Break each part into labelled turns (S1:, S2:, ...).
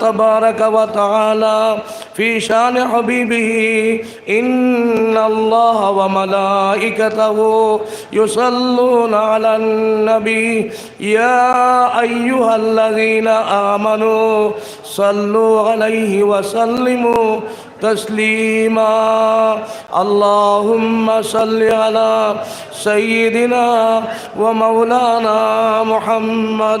S1: تبارك وتعالى في شان حبيبه. إن الله وملائكته يصلون على النبي. يا أيها الذين آمنوا صلوا عليه وسلموا تسليما. اللهم صل على سيدنا ومولانا محمد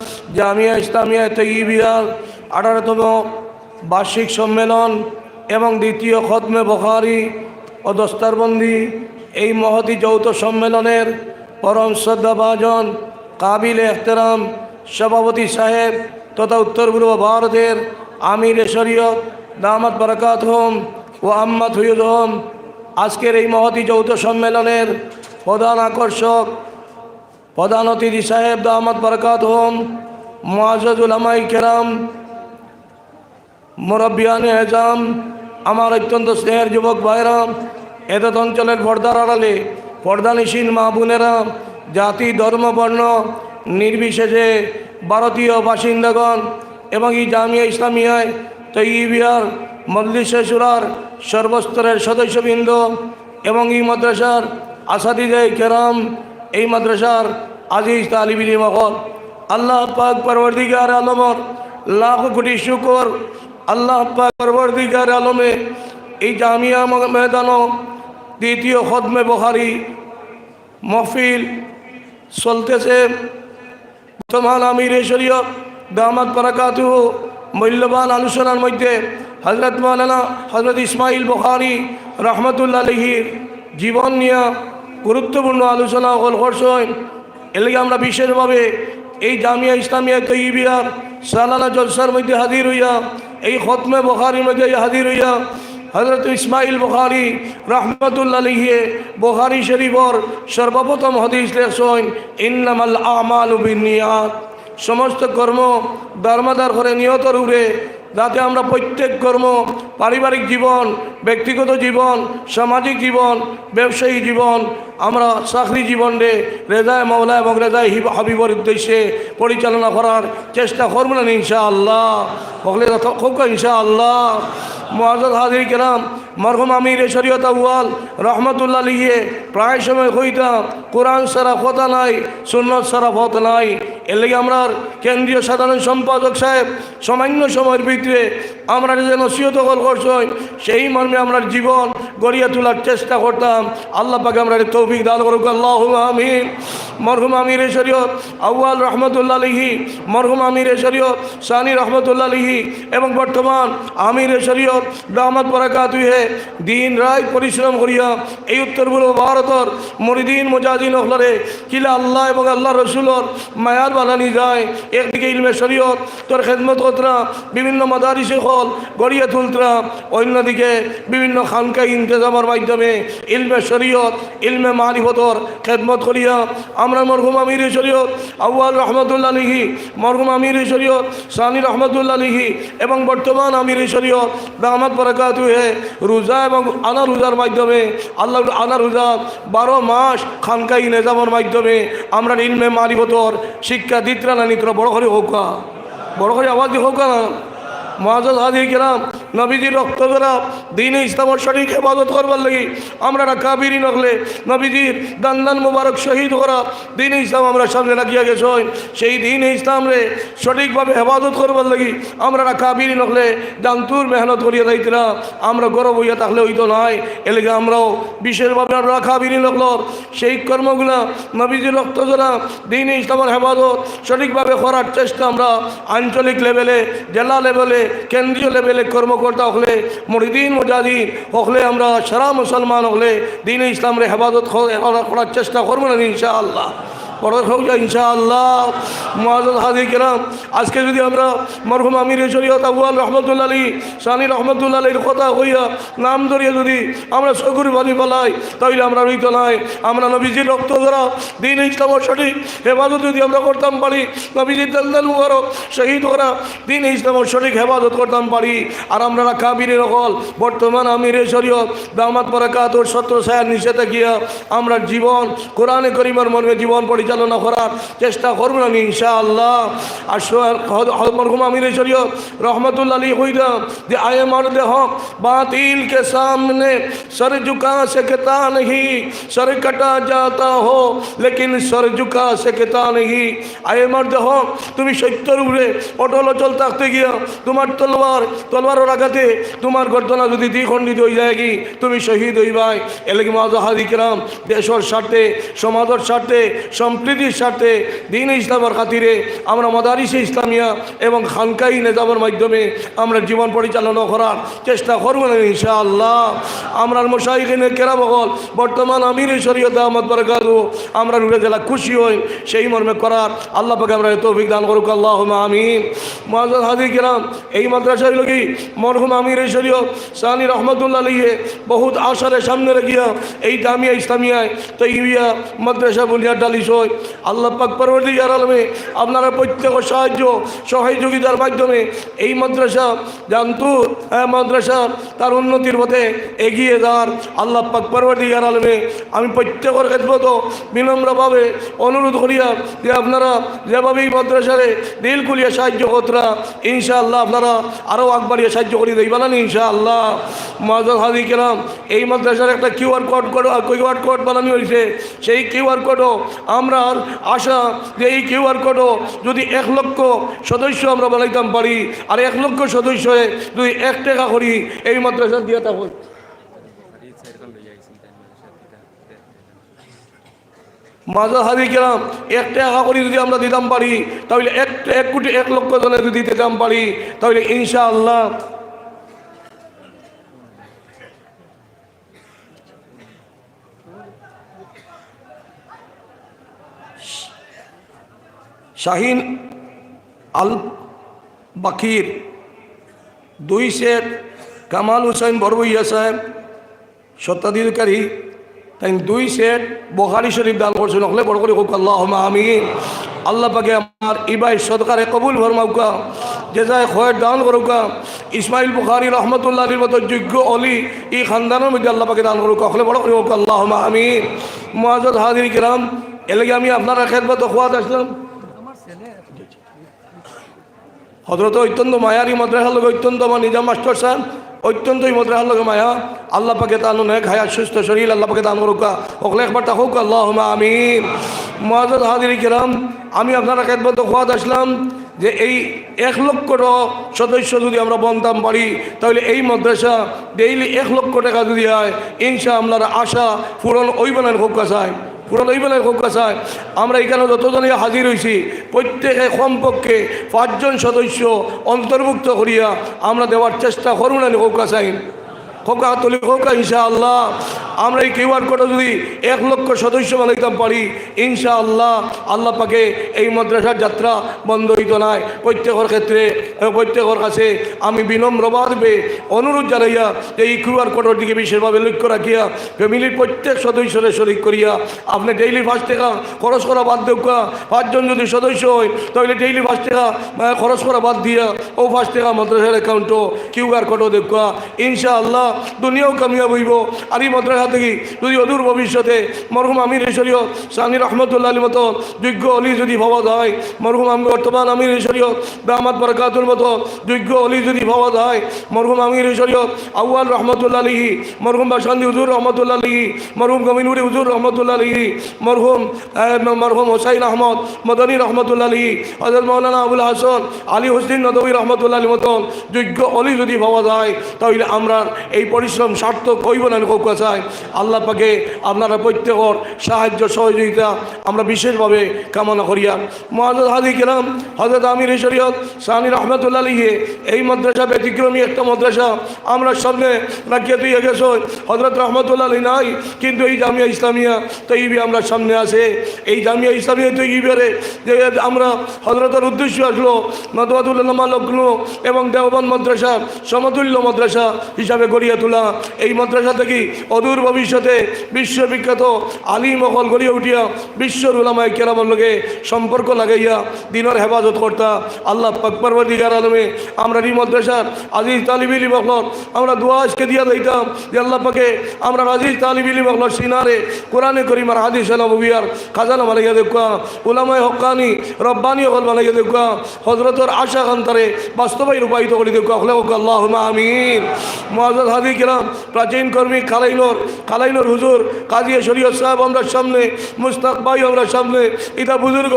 S1: জামিয়া ইসলামিয়া তৈবিয়ার আঠারোতম বার্ষিক সম্মেলন এবং দ্বিতীয় খতমে বখারি ও দস্তারবন্দি এই মহতি যৌথ সম্মেলনের পরম শ্রদ্ধাভাজন কাবিল এখতেরাম সভাপতি সাহেব তথা উত্তর পূর্ব ভারতের আমির শরীয়ত দামাত বরকাত হোম ও আম্মাদ হুয়ুদ হোম। আজকের এই মহতি যৌথ সম্মেলনের প্রধান আকর্ষক প্রধান অতিথি সাহেব, দামাত বরকাত হোম মোয়াজুল আমাই কেরাম, মুরব্বিয়ান এজাম, আমার অত্যন্ত স্নেহের যুবক ভাইরাম এতদ অঞ্চলের পর্দার আড়ালে পর্দানিসীন মা বোনেরা, জাতি, ধর্ম, বর্ণ, নির্বিশেষে ভারতীয় বাসিন্দাগণ এবং এই জামিয়া ইসলামিয়ায় তৈবিয়ার মল্লিশে সুরার সর্বস্তরের সদস্যবৃন্দ এবং এই মাদ্রাসার আসাদিদে কেরাম এই মাদ্রাসার আজিজ তালিবিলি মহল আল্লাহ পাক পরবর্তীকার আলমর লাখ কোটি শুকর, আল্লাহ পাক পরবর্তীকার আলমে এই জামিয়া ময়দানো দ্বিতীয় খদমে বহারি মহফিল চলতেছে। বর্তমান আমির শরীয়ত দামাত বারাকাতু মূল্যবান আলোচনার মধ্যে হজরত মালানা হজরত ইসমাইল বখারি রহমতুল্লা আলহির জীবন নিয়ে গুরুত্বপূর্ণ আলোচনা হল করছেন। এলাকা আমরা বিশেষভাবে এই জামিয়া ইসলামিয়া তৈবিয়ার সালানা জলসার মধ্যে হাজির হইয়া, এই খতমে বখারির মধ্যে হাজির হইয়া হজরত ইসমাইল বখারি রহমতুল্লাহ লিখিয়ে বখারি শরীফর সর্বপ্রথম হদিস লেখছেন, ইন্নামাল আমাল বিনিয়াত সমস্ত কর্ম দারমাদার করে নিয়তর উড়ে যাতে আমরা প্রত্যেক কর্ম পারিবারিক জীবন, ব্যক্তিগত জীবন, সামাজিক জীবন, ব্যবসায়ী জীবন, আমরা চাকরি জীবনে রেজায় মাওলা এবং রেজায় হিব- হাবিবর উদ্দেশ্যে পরিচালনা করার চেষ্টা করব না ইনশা আল্লাহ খুব ইনশা আল্লাহ মহাজত হাজির কেরাম, মরহুম আমির শরীয়ত আউয়াল, রহমতুল্লাহ লিখে প্রায় সময় হইতাম কোরআন সারা ফতা নাই, সুন্নত সারা ফত নাই। এর লেগে আমরা কেন্দ্রীয় সাধারণ সম্পাদক সাহেব সামান্য সময়ের ভিতরে আমরা যে নসিহত করছেন সেই মর্মে আমরা জীবন গড়িয়ে তোলার চেষ্টা করতাম। আল্লাহ পাকে আমরা তৌফিক দান করুক। আল্লাহ আমিন। মরহুম আমির শরীয়ত, আউয়াল রহমতুল্লাহ লিহি মরহুম আমির শরীয়ত, সানি রহমতুল্লাহ লিহি এবং বর্তমান আমির শরীয়ত, দামাত বরাকাত হে দিন রায় পরিশ্রম করিয়া এই উত্তর পূর্ব ভারতর মরিদিন, মুজাহিদিন হলরে কিলা আল্লাহ এবং আল্লাহ রসুলর মায়ার বানানি যায়। একদিকে ইলমে শরীয়ত, তোর খেদমত কতরা, বিভিন্ন মাদারিসে হল গড়িয়া তুলতরা। অন্যদিকে বিভিন্ন খানকা ইন্তজামের মাধ্যমে ইলমে শরীয়ত, ইলমে মারিফতর খেদমত করিয়া আমরা মরহুম আমির শরীয়ত, আউয়াল রহমতুল্লাহ লিখি মরহুম আমির শরীয়ত, সানি রহমতুল্লাহ লিহি এবং বর্তমান আমির শরীয়ত, দামাত বরাকাত হে, রোজা এবং আনা রোজার মাধ্যমে আল্লাহ আনা রোজা বারো মাস খানকাই নিজামের মাধ্যমে আমরা ইলমে মারিফতর শিক্ষা দিত্রা না বড় করে হোক বড় করে আওয়াজ হোক মহাজাদ হাজির গেলাম নবীজির রক্ত দ্বারা দিন ইসলামর সঠিক হেফাজত করবার লাগি। আমরা না কাবিরি নকলে নবীজির দান দান মুবারক শহীদ করা দিন ইসলাম আমরা সামনে রাখিয়া গেছ সেই দিন ইসলাম রে সঠিকভাবে হেফাজত করবার লাগি। আমরা না কাবিরি নকলে দান্তুর মেহনত করিয়া যাইতরা। আমরা গরব হইয়া থাকলে হইতো নয় এলাকা আমরাও বিশেষভাবে আমরা কাবিরি নকলর। সেই কর্মগুলা নবীজির রক্ত দ্বারা দিন ইসলামের হেফাজত সঠিকভাবে করার চেষ্টা আমরা আঞ্চলিক লেভেলে, জেলা লেভেলে, কেন্দ্রীয় লেভেলে কর্মকর্তা হলে মরিদিন মুজাহিদিন হলে আমরা সারা মুসলমান হলে দিন ইসলামের হেফাজত ক- করার চেষ্টা করব না ইনশা আল্লাহ বড় হোক যা, ইনশাআল্লাহ। মহাজন হাজি কেরাম, আজকে যদি আমরা মরহুম আমির শরীয়ত আবুয়াল রহমতুল্লা আলী সানি রহমতুল্লা আলীর কথা হইয়া নাম ধরিয়া যদি আমরা সগুর বাণী বলাই তাইলে আমরা রইত নাই। আমরা নবীজির রক্ত ধরা দিন ইসলাম সঠিক হেফাজত যদি আমরা করতাম পারি, নবীজির দান মুবারক শহীদ করা দিন ইসলাম সঠিক হেফাজত করতাম পারি। আর আমরা কাবিরের হল বর্তমান আমির শরীয়ত দামাত পরাকাত সত্র সায়ার নিষেধে গিয়া আমরা জীবন, কোরআনে করিমার মর্মে জীবন পরিচালনা করার চেষ্টা করবো না ইনশাআল্লাহ আর মরহুম আমির শরীয়ত রহমতুল্লা আলী হইরা যে আয়ে মর্দ হক बातिल के सामने सर झुका सकता नहीं सर कटा जाता हो लेकिन सर झुका सकता नहीं আয়ে মর্দ হক তুমি সত্যর উপরে অটল অচল থাকতে গিয়া তোমার তলোয়ার তলোয়ারের আঘাতে তোমার গর্দনা যদি দ্বিখণ্ডিত হয়ে যায় কি তুমি শহীদ হইবাই এলাকি মাজাহাদিকরাম দেশের স্বার্থে সমাজের স্বার্থে সম্প্রীতির স্বার্থে দিন ইসলামের খাতিরে আমরা মাদারিসে ইসলামিয়া এবং খানকাই নেজামের মাধ্যমে আমরা জীবন পরিচালনা করার চেষ্টা করব না ইনশাআল্লাহ। আমরা মশাইখিনে কেরামহল বর্তমান আমির শরীয়ত আহমদ বরকাতু আমরা রুড়ে জেলা খুশি হই, সেই মর্মে করার আল্লাহ পাকে আমরা তৌফিক দান করুক আল্লাহ আমিন। মহাজাদ হাজি কেরাম, এই মাদ্রাসায় লোকি মরহুম আমির শরীয়ত সানি রহমতুল্লাহ লিয়ে বহুত আশারে সামনে রেখিয়া এই দামিয়া ইসলামিয়ায় তৈবিয়া মাদ্রাসা বুনিয়াদ ডালিস হয় আল্লাহ পাক পরবর্তী আলমে আপনারা প্রত্যেক সাহায্য, সহযোগিতার মাধ্যমে এই মাদ্রাসা জানতু হ্যাঁ মাদ্রাসা তার উন্নতির পথে এগিয়ে যাওয়ার আল্লাহ পাক পরবর্তী আলমে আমি প্রত্যেকের ক্ষেত্রত বিনম্রভাবে অনুরোধ করিয়া যে আপনারা যেভাবে এই মাদ্রাসারে দিল খুলিয়া সাহায্য করতরা, ইনশাআল্লাহ আপনারা আরও আগবাড়িয়ে সাহায্য করি দেই। বানান ইনশাআল্লাহ। মহাজাদ হাজি কেরাম, এই মাদ্রাসার একটা QR code code QR code বানানো হয়েছে। সেই কিউআর কোডও আমরা আশা যে এই কিউআর কোডও যদি এক লক্ষ সদস্য আমরা বানাইতাম পারি, আর এক লক্ষ সদস্য যদি এক টাকা করি, এই মাদ্রাসা দিয়ে থাকুন মাজা হাজি কেরাম, এক টাকা করে যদি আমরা দিতাম পারি, তাহলে এক এক কোটি এক লক্ষ জনে যদি দিতাম পারি, তাহলে ইনশাআল্লাহ শাহিন আল বাকির, দুই সেট কামাল হুসাইন বড়বইয়া সাহেব সত্তাধিকারী তাই দুই সেট বখারি শরীফ দান করছেন। হলে বড় করে হোক আল্লাহ আমি আল্লাহ পাকে আমার ইবাই সদকারে কবুল ভরমাউকা যেজায় খয়ের দান করুকা। ইসমাইল বুখারি রহমতুল্লাহ মতো যোগ্য অলি এই খানদানের মধ্যে আল্লাহ পাকে দান করুকা। হলে বড় করে হোক আল্লাহ আমি মহাজত হাজির কিরাম এলাকে আমি আপনারা খেদমত খোয়াদ আসলাম। হজরত অত্যন্ত মায়ারি মাদ্রাসার লোক, অত্যন্ত আমার নিজাম মাস্টার সাহেব অত্যন্তই মাদ্রাসার লোক মায়া। আল্লাহ পাকে তানু নেক হায়াত, সুস্থ শরীর, আল্লাহ পাকে দান করুকা। ওখানে একবার তা হোক আল্লাহ আমিন। মহাজত হাজির কিরাম, আমি আপনারা খেদমত খোয়াদ আসলাম যে এই এক লক্ষ সদস্য যদি আমরা বনতাম পারি, তাহলে এই মাদ্রাসা ডেইলি এক লক্ষ টাকা যদি হয়, ইনশা আপনার আশা পূরণ ওই বানান হোক কাছায় পুরো লইবেলের খোকা কাছায় আমরা এখানে যতজনে হাজির হয়েছি প্রত্যেকে কমপক্ষে পাঁচজন সদস্য অন্তর্ভুক্ত করিয়া আমরা দেওয়ার চেষ্টা করুন আমি খোকা কাছায় খোকা তলি খোকা, ইনশাআল্লাহ। আমরা এই কিউআর কোডে যদি এক লক্ষ সদস্য বানাইতাম পারি, ইনশাআল্লাহ আল্লাহ পাকে এই মাদ্রাসার যাত্রা বন্ধ হইত নাই। প্রত্যেকের ক্ষেত্রে প্রত্যেকের কাছে আমি বিনম্রভাবে অনুরোধ জানাইয়া যে এই কিউআর কোডের দিকে বিশেষভাবে লক্ষ্য রাখিয়া, ফ্যামিলির প্রত্যেক সদস্যরে শরিক করিয়া, আপনি ডেইলি পাঁচ টাকা খরচ করা বাদ দেওয়া, পাঁচজন যদি সদস্য হয়, তাহলে ডেইলি পাঁচ টাকা খরচ করা বাদ দিয়া, ও পাঁচ টাকা মাদ্রাসার অ্যাকাউন্টও কিউআর কোডও দেখা ইনশাআল্লাহ দুনিয়াও কামিয়াব হইব। আর এই মাদ্রাসা থেকে যদি অদূর ভবিষ্যতে মরহুম আমির শরীয়ত সানি রহমতুল্লাহ আলী মতো যোগ্য অলি যদি ভাবা যায় মরহুম আমি বর্তমান আমির শরীয়ত দামাত বরকাতুর মতো যোগ্য অলি যদি ভাবা যায় মরহুম আমির শরীয়ত আউয়াল রহমতুল্লাহ আলী মরহুম বাসান্দি হুজুর রহমতুল্লাহ আলী মরহুম গমিনুরি হুজুর রহমতুল্লাহ আলী মরহুম মরহুম হোসাইন আহমদ মদনী রহমতুল্লাহ আলী হজরত মৌলানা আবুল হাসান আলী হোসেন নদী রহমতুল্লাহ আলী মতন যোগ্য অলি যদি ভাবা যায় তাহলে আমরা এই এই পরিশ্রম সার্থক হইব না কৌকা চাই। আল্লাহ পাকে আপনারা প্রত্যেকর সাহায্য, সহযোগিতা আমরা বিশেষভাবে কামনা করিয়া মহাজত হাদি কেরাম হজরত আমির শরীয়ত সানি রহমতুল্লাহ আলীকে এই মাদ্রাসা ব্যতিক্রমী একটা মাদ্রাসা। আমরা সামনে রাখিয়ে দিয়ে গেছো হজরত রহমতুল্লাহ নাই, কিন্তু এই জামিয়া ইসলামিয়া তৈবি আমরা সামনে আছে। এই জামিয়া ইসলামিয়া তৈবিবারে যে আমরা হজরতের উদ্দেশ্য আসলো নদওয়াতুল্লামা লগ্ন এবং দেওবন্দ মাদ্রাসা, সমতুল্য মাদ্রাসা হিসাবে গড়িয়ে তোলা এই মাদ্রাসা থেকে অদূর ভবিষ্যতে বিশ্ববিখ্যাত আলী মহল গড়িয়ে উঠিয়া বিশ্বর উলামায় কেরামর লগে সম্পর্ক লাগাইয়া দিনের হেফাজত কর্তা আল্লাহ পাকপরবর্তীকার আলমে। আমরা এই মাদ্রাসার আজিজ তালিবিলি মহল আমরা দোয়া দিয়া দিতাম যে আল্লাহ পাকে আমরা আজিজ তালিবিলি মহল সিনারে কোরআনে করিমার হাদিস নবিয়ার খাজানা বানাইয়া দেখা উলামায় হকানি রব্বানি হল বানাইয়া দেখা হজরতর আশা কান্তারে বাস্তবায় রূপায়িত করে দেখা হলে আল্লাহ আমিন। মহাজাদ হাদি কিরাম, প্রাচীন কর্মী খালাইনোর খালাইনোর হুজুর, কাজী শরীয়ত সাহেব আমরা সামনে, মুস্তাক ভাই আমরা সামনে, এটা বুজুর্গ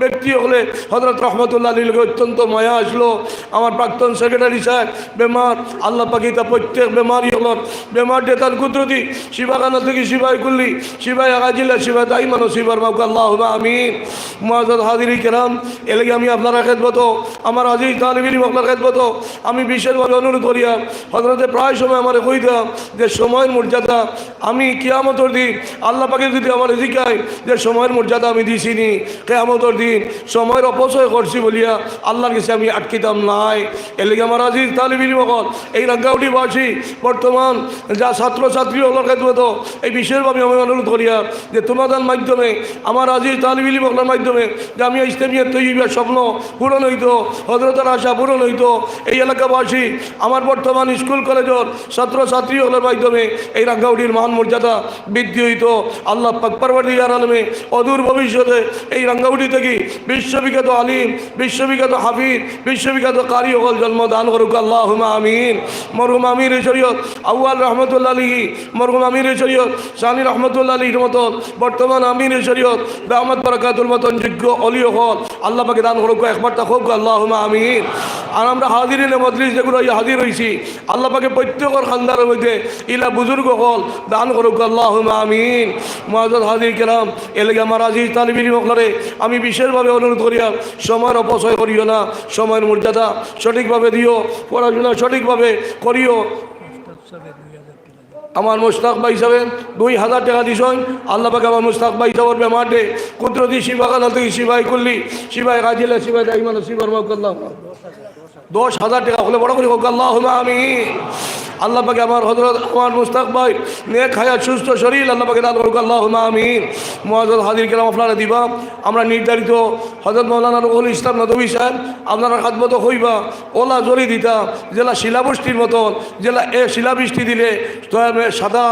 S1: ব্যক্তি হলে হজরত রহমতুল্লাহ আলীকে অত্যন্ত মায়া আসলো। আমার প্রাক্তন সেক্রেটারি সাহেব, বেমার, আল্লাহ পাকি তা প্রত্যেক বেমারই হল। বেমার ডেতার কুদরতি শিবাখানা থেকে শিবাই কুল্লি শিবাই আগাজিল্লা শিবাই তাই মানো শিবার বাবু আল্লাহ আমিন। মহাজাদ হাদিরি কেরাম এলাকি আমি আপনারা খেদবত আমার আজিজ তালিবিন আপনার খেদবত আমি বিশেষভাবে অনুরোধ করিয়া হজরতে প্রায় সময় আমার কইতাম যে সময়ের মর্যাদা আমি কিয়ামতর দিন আল্লাহ পাকে যদি আমার জিকাই যে সময়ের মর্যাদা আমি দিছিনি, কেয়ামতর দিন সময়ের অপচয় করছি বলিয়া আল্লাহর কাছে আমি আটকিতাম নাই। এলিগে আমার আজিজ তালিবিন মকল এই রাঙ্গাউটিবাসী বর্তমান যা ছাত্রছাত্রী হলোর খেদবত এই বিশেষভাবে আমি অনুরোধ করিয়া যে তোমাদের মাধ্যমে, আমার আজিজ তালিবিলি মকলার মাধ্যমে যে আমি ইসলামিয়া তৈরিবার স্বপ্ন পূরণ হইতো হজরতের আশা পূরণ হইতো, এই এলাকাবাসী আমার বর্তমান স্কুল কলেজের ছাত্রছাত্রী হলের মাধ্যমে এই রাঙ্গাউটির মহান মর্যাদা বৃদ্ধি হইতো। আল্লাহ পাকপারবাদিয়ার আলমে অদূর ভবিষ্যতে এই রাঙ্গাউটি থেকে বিশ্ববিখ্যাত আলিম, বিশ্ববিখ্যাত হাফিজ, বিশ্ববিখ্যাত কারি হল জন্ম দান করুক। আল্লাহ আমিন। মরহুম আমির শরীয়ত আউয়াল রহমতুল্লাহ আলী মরহুম আমির শরীয়ত সানি রহমতুল্লাহ আলীর মতন বর্তমান আমির শরীয়ত দামদ বরকাতুল মতন যোগ্য অলিও হল। আল্লাহ পাকে দান করুক একবার তা হোক আল্লাহ আমিন। আর আমরা হাজিরিন মজলিস যেগুলো হাজির হয়েছি আল্লাহ পাকে প্রত্যেকর খানদারের মধ্যে ইলা বুজুর্গ হল, দান করুক আল্লাহ আমিন। মহাজত হাজির কেরাম এলাকা আমার আজিজ তালিবির মকলারে আমি বিশেষভাবে অনুরোধ করিয়া সময়ের অপচয় করিও না, সময়ের মর্যাদা সঠিকভাবে দিও, পড়াশোনা সঠিকভাবে করিও। আমার মুস্তাক ভাই হিসাবে দুই হাজার টাকা দিছন আল্লাহ আমার মুস্তাক ভাই হিসাবের বেমারে কুদরতি শিবাখানা থেকে শিবাই করলি শিবাই গাজিলে শিবাই দাইমান শিবার মাল্লাহ দশ হাজার টাকা হলে বড় করে হোক আল্লাহ আমি আল্লাহ পাকে আমার হজরত আমার মুস্তাক ভাই হায়াত, সুস্থ শরীর, আল্লাহ পাকে দান করুক আল্লাহ আমিন। মহাজত হাজির কেরাম, আপনারা দিবা। আমরা নির্ধারিত হজরত মৌলানা রুহুল ইসলাম নদী সাহেব, আপনারা খাতমত হইবা, ওলা জরি দিতা, জেলা শিলাবৃষ্টির মতন, জেলা এ শিলাবৃষ্টি দিলে সাদা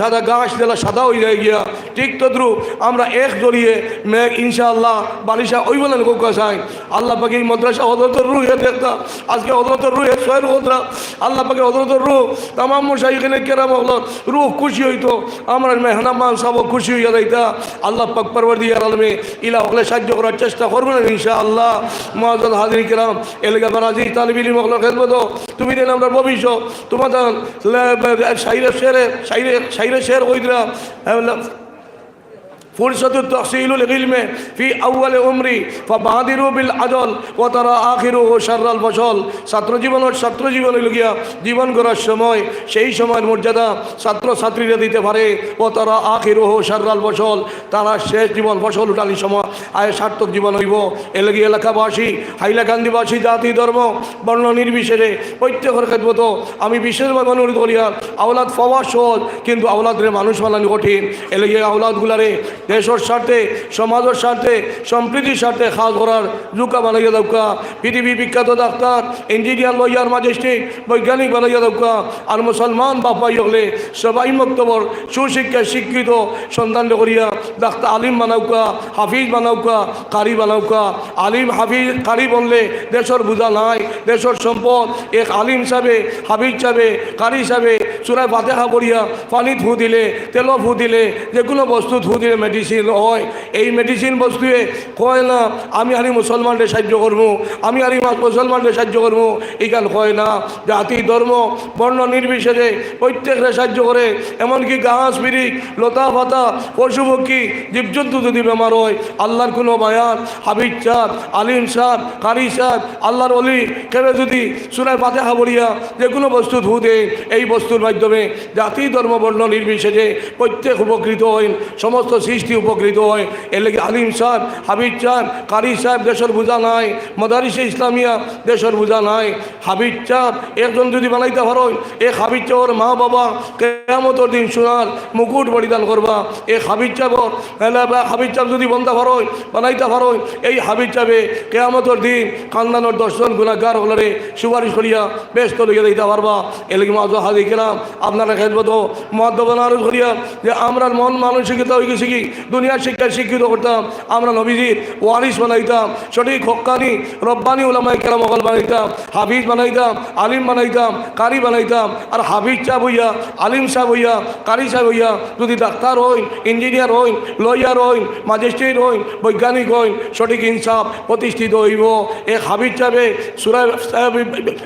S1: সাদা গাছ, জেলা সাদা হয়ে যায় গিয়া। ঠিক তদ্রু আমরা এক জড়িয়ে মেঘ, ইনশাআল্লাহ, বালিশা ওই বলেন কোকা চাই আল্লাহ পাকে এই মাদ্রাসা হজরতের রুহ দেখতা আজকে হজরতের রুহ ছয়ের হজরা আল্লাহ পাকে হজরতের রুহ তাম মশাইখানে কেরাম হল, রুহ খুশি হইতো, আমরা মেহনা মান সব খুশি হইয়া যাইতা। আল্লাহ পাক পরবর্তী আলমে, ইলা হলে সাহায্য করার চেষ্টা করবেন ইনশাআল্লাহ। মহাজত হাজির কিরাম, এলাকা বারাজি তালিবিলি মহল খেলব তো তুমি দিন আমরা ভবিষ্যৎ, তোমাদের সাইরে শেরে, সাইরে সাইরে শের হইতরা فرصة تحصيل العلم في أول عمري فبادروا بالعدل وترى آخره شر الفصل ছাত্র জীবন ও ছাত্র জীবনে লগিয়া জীবন করার সময় সেই সময়ের মর্যাদা ছাত্র ছাত্রীরা দিতে পারে ও তারা আখিরহ সার্রাল ফসল তারা শেষ জীবন ফসল উঠালি সময় আয় সার্থক জীবন হইব এলাকি এলাকাবাসী হাইলাকান্দিবাসী জাতি ধর্ম বর্ণ নির্বিশেষে প্রত্যেকের ক্ষেত্রত আমি বিশেষভাবে অনুরোধ করিয়া আওলাদ পাওয়া সহজ কিন্তু আওলাদের মানুষ বানানো কঠিন এলাকি আওলাদগুলারে দেশের স্বার্থে সমাজের স্বার্থে সম্প্রীতির স্বার্থে খাস করার জুকা বানাইয়া দৌকা পৃথিবী বিখ্যাত ডাক্তার, ইঞ্জিনিয়ার, লয়ার, ম্যাজিস্ট্রেট, বৈজ্ঞানিক বানাইয়া দৌকা আর মুসলমান বাপাই হলে সবাই মক্তবর সুশিক্ষা শিক্ষিত, সন্তান করিয়া ডাক্তার আলিম বানাউকা হাফিজ বানাউকা কারি বানাউকা আলিম, হাফিজ, কারি বললে দেশের বুঝা নাই, দেশের সম্পদ। এক আলিম হিসাবে হাফিজ হিসাবে কারি হিসাবে চূড়ায় ফাতেহা করিয়া পানি ধু দিলে তেল ফু দিলে যে কোনো বস্তু ধু দিলে মেডিসিন হয়, এই মেডিসিন বস্তুয়ে কয় না, আমি হারি মুসলমানদের সাহায্য করব, আমি হারি মুসলমানদের সাহায্য করব। এইখান কয় না, জাতি, ধর্ম, বর্ণ নির্বিশেষে প্রত্যেকরে সাহায্য করে, এমনকি গাছ বিরিক লতা, পাতা, পশু, পক্ষী, জীবজন্তু যদি বেমার হয়, আল্লাহর কোনো বায়ান হাবিজ সাহ আলিম সাহ কারি সাহ আল্লাহর অলি কেবে যদি সুরায় পাতে হাবড়িয়া যে কোনো বস্তু ধু দেয় এই বস্তুর মাধ্যমে জাতি, ধর্ম, বর্ণ নির্বিশেষে প্রত্যেক উপকৃত হয় সমস্ত সৃষ্টি উপকৃত হয়। এর লেগে আলিম সাহেব হাবিজ সাহেব, কারি সাহেব দেশের বোঝা নাই, মদারিসে ইসলামিয়া দেশের বোঝা নাই। হাবিজ সাহেব, একজন যদি বানাইতে পারো এ হাবিজ চাওয়ার মা বাবা কেমতর দিন শোনার মুকুট পরিধান করবা। এ হাবিজ চাবর হাবিজ চাপ যদি বন্ধা পারো, বানাইতে পারো, এই হাবিজ চাবে কেয়ামতর দিন কান্দানোর দর্শন গুণাগার হলরে সুপারিশ করিয়া ব্যস্ত লইয়া দিতে পারবা। এলাকি মাঝ হাজি কেরাম, আপনারা খেলবত মদ্যপান আরও করিয়া যে আমরা মন মানসিকতা হয়ে গেছি কি? দুনিয়ার শিক্ষায় শিক্ষিত করতাম আমরা নবীজির ওয়ারিস বানাইতাম, সঠিক হকানি রব্বানি ওলামাই কেরাম অকল বানাইতাম, হাফিজ বানাইতাম, আলিম বানাইতাম, কারি বানাইতাম, আর হাফিজ সাহেব হইয়া, আলিম সাহেব হইয়া, কারি সাহেব হইয়া, যদি ডাক্তার হইন, ইঞ্জিনিয়ার হইন, লয়ার হইন, ম্যাজিস্ট্রেট হইন, বৈজ্ঞানিক হইন, সঠিক ইনসাফ প্রতিষ্ঠিত হইব। এ হাবিজ সাহেবে সুরায়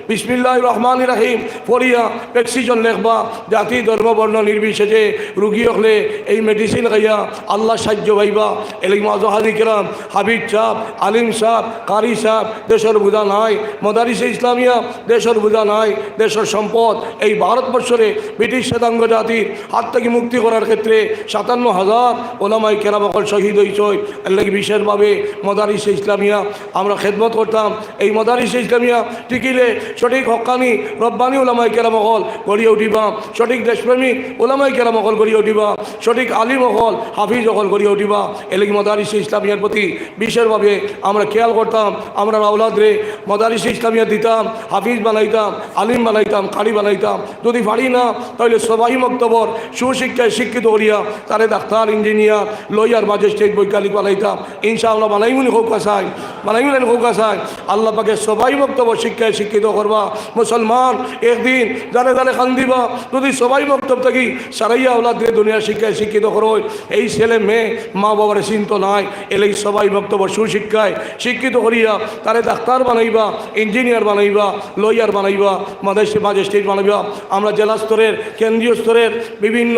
S1: বিসমিল্লাহ রহমান রাহিম পড়িয়া প্রেসক্রিপশন লেখবা, জাতি ধর্ম বর্ণ নির্বিশেষে রুগী হলে এই মেডিসিন খাইয়া আল্লাহ সাহায্য পাইবা। এলিক মাজহাদি কেরাম হাবিজ সাহ আলিম সাহ কারি সাহ দেশের বুঝা নাই, মদারিসে ইসলামিয়া, দেশের বুঝা নাই, দেশের সম্পদ। এই ভারতবর্ষরে ব্রিটিশ শ্বেতাঙ্গ জাতির হাত থেকে মুক্তি করার ক্ষেত্রে সাতান্ন হাজার ওলামাই কেরামকল শহীদ হয়েছে এর লাগে বিশেষভাবে মদারিসে ইসলামিয়া আমরা খেদমত করতাম। এই মদারিসে ইসলামিয়া টিকিলে সঠিক হকানি রব্বানি ওলামাই কেরামকল গড়িয়ে উঠিবা। সঠিক দেশপ্রেমিক ওলামাই কেরামকল গড়িয়ে উঠিবা। সঠিক আলিম অকল হাফিজ অকল গড়িয়ে উঠিবা। এলাকি মদারিসে ইসলামিয়ার প্রতি বিশেষভাবে আমরা খেয়াল করতাম, আমরা আউলাদরে মদারিসে ইসলামিয়া দিতাম, হাফিজ বানাইতাম, আলিম বানাইতাম, কারি বানাইতাম। যদি পারি না, তাহলে সবাই মক্তবর সুশিক্ষায় শিক্ষিত করিয়া তারে ডাক্তার, ইঞ্জিনিয়ার, লয়ার, ম্যাজিস্ট্রেট, বৈজ্ঞানিক বানাইতাম। ইনশাআল্লাহ বানাইমুনি হোক আসাই বানাইমুনি হোক আসাই আল্লাহ পাকে সবাই বক্তব্য শিক্ষায় শিক্ষিত করবা। মুসলমান একদিন যারে যারে খান দিবা। যদি সবাই বক্তব্য থাকি সারাইয়া ওলা দুনিয়া শিক্ষায় শিক্ষিত করো এই ছেলে মেয়ে মা বাবার চিন্ত নাই। এলেই সবাই বক্তব্য সুশিক্ষায় শিক্ষিত করিয়া তারে ডাক্তার বানাইবা, ইঞ্জিনিয়ার বানাইবা, লয়ার বানাইবা মাদেশে ম্যাজিস্ট্রেট বানাইবা। আমরা জেলা স্তরের, কেন্দ্রীয় স্তরের বিভিন্ন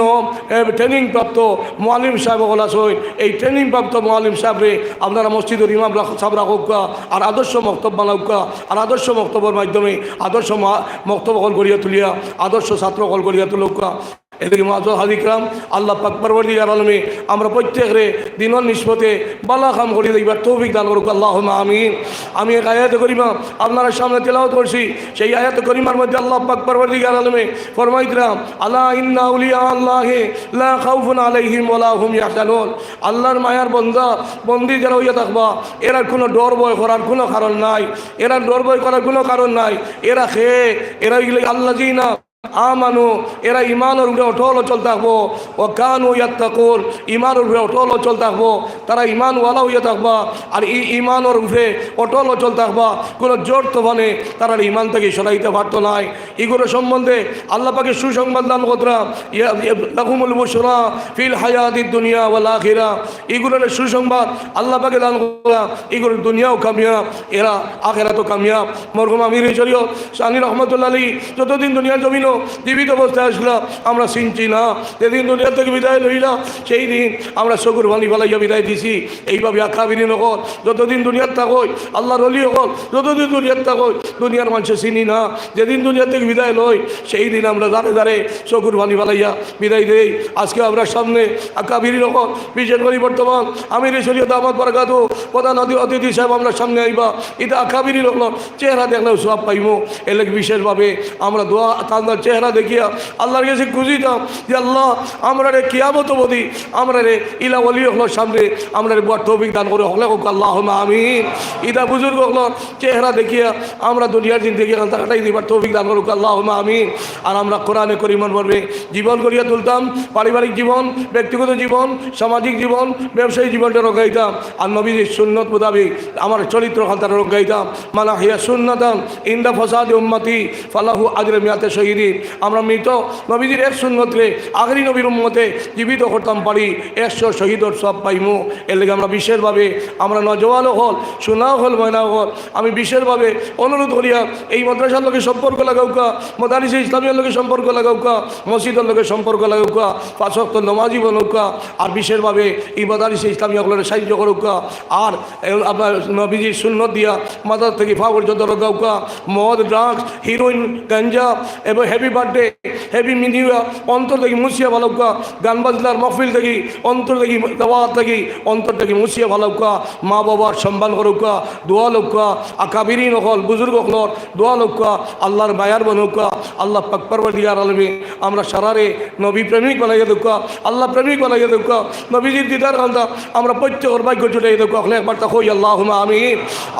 S1: ট্রেনিং প্রাপ্ত মোয়ালিম সাহেব ওলা সই এই ট্রেনিং প্রাপ্ত মোয়ালিম সাহেবরে আপনারা মসজিদের ইমাম সাহেব রাখুকা আর আদর্শ বক্তব্য বানাউকা আর আদর্শ বক্তব্যের মাধ্যমে আদর্শ বক্তব্য কল করিয়া তুলিয়া, আদর্শ ছাত্র কল করিয়া তুলুকা এদিকে মাঝো হাদিকরাম আল্লাহ পাক পরবর্তীকার আলমে আমরা প্রত্যেকরে দিনের নিষ্পতে বালা কাম করি দেখবার তৌফিক দান করুক আল্লাহ আমিন। আমি এক আয়াত করিমা আপনারা সামনে তেলাওত করছি। সেই আয়াত করিমার মধ্যে আল্লাহ পাক পরবর্তীকার আলমে ফরমাইতরাম আল্লাহ ইন্না উলিয়া আল্লাহে লা খাউফুন আলাইহিম ওয়ালা হুম ইয়াহজানুন। আল্লাহর মায়ার বন্দা বন্দি যারা হইয়া থাকবা এরা কোনো ডর ভয় করার কোনো কারণ নাই। এরা ডর ভয় করার কোনো কারণ নাই। এরা খেয়ে এরা আল্লাহ জি না আমানু, এরা ইমানের উপরে অটল অচল থাকব। ও কানু ইয়াত থাকুন ইমানের উপরে অটল অচল থাকব। তারা ইমান ইমানওয়ালা হইয়া থাকবা, আর এই ইমানের উপরে অটল অচল থাকবা। কোনো জোর তোফানে তারা ইমান থেকে সরাইতে পারতো নাই। এগুলো সম্বন্ধে আল্লাহ পাকে সুসংবাদ দান করতাম লাকুমুল বুসরা ফিল হায়াতি দুনিয়া ওয়াল আখিরা। এগুলোর সুসংবাদ আল্লাহ পাকে দান করা এগুলো দুনিয়াও কামিয়াব, এরা আখেরা তো কামিয়াব। মরহুম আমির শরীয় সানি রহমতুল্লাহ আলী যতদিন দুনিয়ার জমিন জীবিত অবস্থায় আসলাম আমরা চিনছি না। যেদিন দুনিয়া থেকে বিদায় লইলাম, সেই দিন আমরা শকুর বাণী বালাইয়া বিদায় দিছি। এইভাবে আকাবিনী নগর যতদিন দুনিয়ার থাকই আল্লাহর অলি হল। যতদিন দুনিয়ার থাকই দুনিয়ার মানুষে চিনি না। যেদিন দুনিয়া থেকে বিদায় লই, সেই দিন আমরা দাঁড়ে দাঁড়ে শকুর বাণী বালাইয়া বিদায় দেই। আজকে আমরা সামনে আকাবিনী নগর বিশেষ করে বর্তমান আমির শরীয়ত আহমদ বরকাত, প্রধান অতি অতিথি সাহেব আমরা সামনে আইবা। এটা আকাবিনী নগর চেহারা দেখলেও সব পাইমো। এলে বিশেষভাবে আমরা দোয়া তান্দার চেহারা দেখিয়া আল্লাহর কাছে খুঁজিতাম যে আল্লাহ আমরা রে কিয়ামত বদি আমরা রে ইলা অলি হলোর সামনে আমরা রে বর তৌফিক দান করে হলে হোক আল্লাহ আমিন। ইদা বুজুর্গ হলোর চেহারা দেখিয়া আমরা দুনিয়ার দিন দেখিয়া কাটাই দিবার তৌফিক দান করুক আল্লাহ আমিন। আর আমরা কোরআনে করিমন মর্মে জীবন করিয়া তুলতাম, পারিবারিক জীবন, ব্যক্তিগত জীবন, সামাজিক জীবন, ব্যবসায়ী জীবনটা রক্ষাইতাম আর নবীজির সুন্নত মোতাবিক আমার চরিত্র খান্তার রক্ষাইতাম মানা হিয়া সুন্নতাম ইন্দা ফসাদ উম্মতি, ফালাহু আজরে মিয়াতে শহীদিন। আমরা মৃত নবীজির এক শূন্যতে আগরি নবীর উম্মতে জীবিত করতাম পারি। একশো শহীদর সব পাইমু। এর লেগে আমরা বিশেষভাবে আমরা নজওয়ানও হল শোনাও হল, ময়নাও হল। আমি বিশেষভাবে অনুরোধ করিয়া এই মাদ্রাসার লোকের সম্পর্ক লাগাউকা মদারিসে ইসলামিয়ার লোকের সম্পর্ক লাগাউকা মসজিদের লোকের সম্পর্ক লাগাউকা পাঁচক্ত নমাজি বানুকা আর বিশেষভাবে এই মদারিসে ইসলামিয়াগুলোর সাহায্য করুকা আর আপনার নবীজির শূন্য দিয়া মাদার থেকে ফা পর্যন্ত লাগাউকা মদ, ড্রাগস, হিরোইন, গাঞ্জা এবং বার্থডে হ্যাপি মিনিয়া অন্তর থেকে মুসিয়া ভালোকা গান বাজনার মহফিল থেকে, অন্তর থেকে দাওয়াত থেকে, অন্তর থেকে মুসিয়া ভালোকা মা বাবার সম্মান করুকা দোয়া লোকা আকাবিরিন হল বুজুর্গ হলর দোয়া লোকা আল্লাহর মায়ার বনুকা আল্লাহ পাকপরবার দিয়ার আলমে, আমরা সারারে নবী প্রেমিক বানাইয়া দুকা আল্লাহ প্রেমিক বানাইয়া দুকা নবীজির দিদার কান্দা আমরা প্রত্যেকের ভাগ্য জুটাই দুকা হলে একবার তা হই আল্লাহ আমি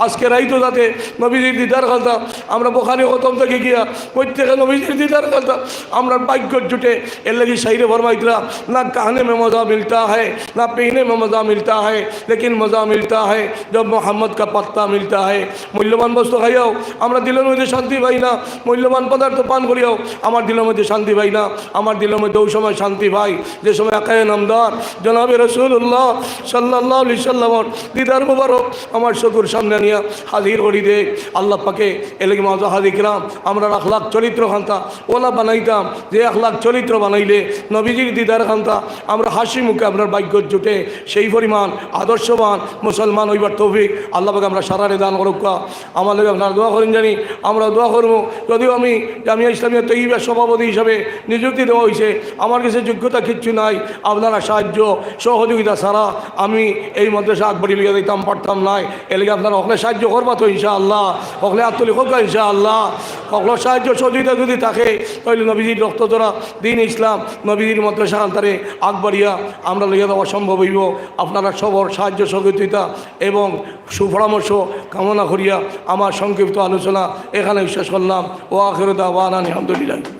S1: আজকে রাইতো যাতে নবীজির দিদার কান্দা আমরা বোখারি হতম থেকে গিয়া, প্রত্যেকে নবীজির দিদার আল্লাহর কথা আমরা বাক্য জুটে। এর লাগে শাহিরে ফরমাইতরা না কাহনে মে মজা মিলতা হয় না পেহনে মে মজা মিলতা হয় লেকিন মজা মিলতা হয় জব মোহাম্মদ কা পাত্তা মিলতা হয় মূল্যবান বস্তু খাইও আমরা দিলের মধ্যে শান্তি পাই না, মূল্যবান পদার্থ পান করিও আমার দিলের মধ্যে শান্তি পাই না, আমার দিলের মধ্যে ওই সময় শান্তি পাই, যে সময় একাই নামদার। জনাবে রসুল্লাহ সাল্লাহ আলি সাল্লামর দিদার মুবারক আমার শকুর সামনে নিয়ে হাজির করি দে। আল্লাহ পাকে এলাকি এলেগে মাজাহাদিকরাম আমরা আখলাখ চরিত্র খান্তা ওলা বানাইতাম, যে এক লাখ চরিত্র বানাইলে, নবীজির দিদার খান্তা, আমরা হাসি মুখে আপনার ভাগ্য জুটে। সেই পরিমাণ আদর্শবান মুসলমান হইবার তৌফিক আল্লাহ পাকে আমরা সারারে দান করুকা আমার আপনার দোয়া করেন জানি, আমরা দোয়া করব। যদিও আমি জামিয়া ইসলামিয়া তৈবার সভাপতি হিসাবে নিযুক্তি দেওয়া হয়েছে আমার কাছে যোগ্যতা কিচ্ছু নাই, আপনারা সাহায্য সহযোগিতা ছাড়া আমি এই মাদ্রাসা আকবরি লিখে দিতাম পারতাম নাই। এলাকা আপনারা হকলে সাহায্য করবা তো ইনশাআল্লাহ হকলে আত্মলি ইনশাআল্লাহ। হকলের সাহায্য সহযোগিতা যদি থাকে তাহলে নবীজির রক্ত ধরা দিন ইসলাম, নবীজির মাদ্রাসা আন্তারে আকবরিয়া, আমরা লইয়া দেওয়া সম্ভব হইব। আপনারা সবর, সাহায্য, সহযোগিতা এবং সুপরামর্শ কামনা করিয়া আমার সংক্ষিপ্ত আলোচনা এখানে বিশ্বাস করলাম। ও আখেরদা ওয়ান আলহামদুলিল্লাহ।